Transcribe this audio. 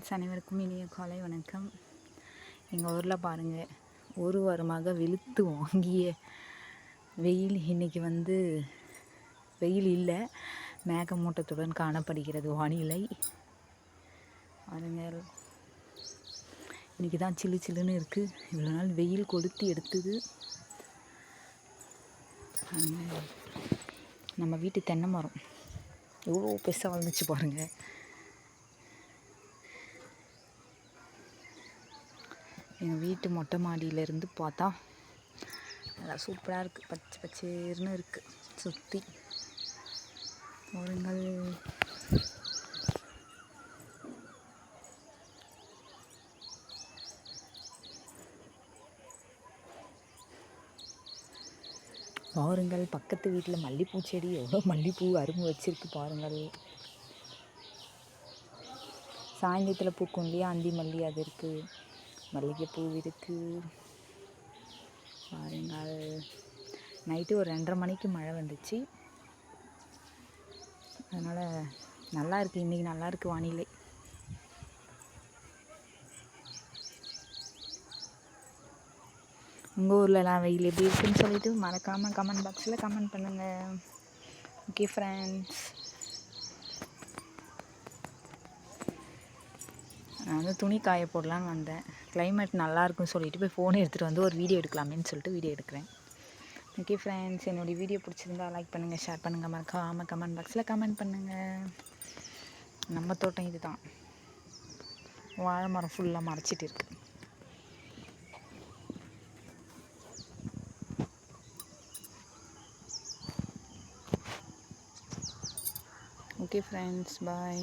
Friends அனைவருக்கும் இனிய காலை வணக்கம். எங்கள் ஊரில் பாருங்கள் ஒரு வாரமாக வெளுத்து வாங்கிய வெயில். இன்னைக்கு வந்து வெயில் இல்லை மேகமூட்டத்துடன் காணப்படுகிறது வானிலை. பாருங்கள் இன்றைக்கி தான் சில்லு சில்லுன்னு இருக்குது இவ்வளோ நாள் வெயில் கொளுத்தி எடுத்தது. நம்ம வீட்டு தென்னை மரம். எவ்வளோ பெருசாக வளர்ந்துச்சு பாருங்கள் எங்கள் வீட்டு மொட்டை மாடியிலேருந்து பார்த்தா நல்லா சூப்பராக இருக்குது பச்சை பச்சேர்னு இருக்குது சுற்றி பாருங்கள் பாருங்கள் பக்கத்து வீட்டில் மல்லிப்பூ செடி. எவ்வளோ மல்லிப்பூ அரும்பு வச்சுருக்கு பாருங்கள். சாயந்தரத்தில் பூக்கும் இல்லையா? அந்தி மல்லி அது இருக்குது மல்லிகைப்பூ இருக்குது பாருங்கள். நைட்டு ஒரு ரெண்டரை மணிக்கு மழை வந்துச்சு. அதனால் நல்லா இருக்குது இன்றைக்கி நல்லா இருக்குது வானிலை. உங்கள் ஊர்லலாம் வெயில் எப்படி இருக்குன்னு சொல்லிவிட்டு மறக்காமல் கமெண்ட் பாக்ஸில் கமெண்ட் பண்ணுங்கள் ஓகே ஃப்ரெண்ட்ஸ் நான் வந்து துணி காய போடலான்னு வந்தேன். கிளைமேட் நல்லா சொல்லிட்டு போய் ஃபோனை எடுத்துகிட்டு வந்து ஒரு வீடியோ எடுக்கலாமேன்னு சொல்லிட்டு வீடியோ எடுக்கிறேன். ஓகே ஃப்ரெண்ட்ஸ் என்னுடைய வீடியோ பிடிச்சிருந்தா லைக் பண்ணுங்கள் ஷேர் பண்ணுங்கள் மறக்காமல் கமெண்ட் பாக்ஸில் கமெண்ட் பண்ணுங்கள் நம்ம தோட்டம் இது தான் வாழை மரம் ஃபுல்லாக மறைச்சிட்டு இருக்கு. Okay friends bye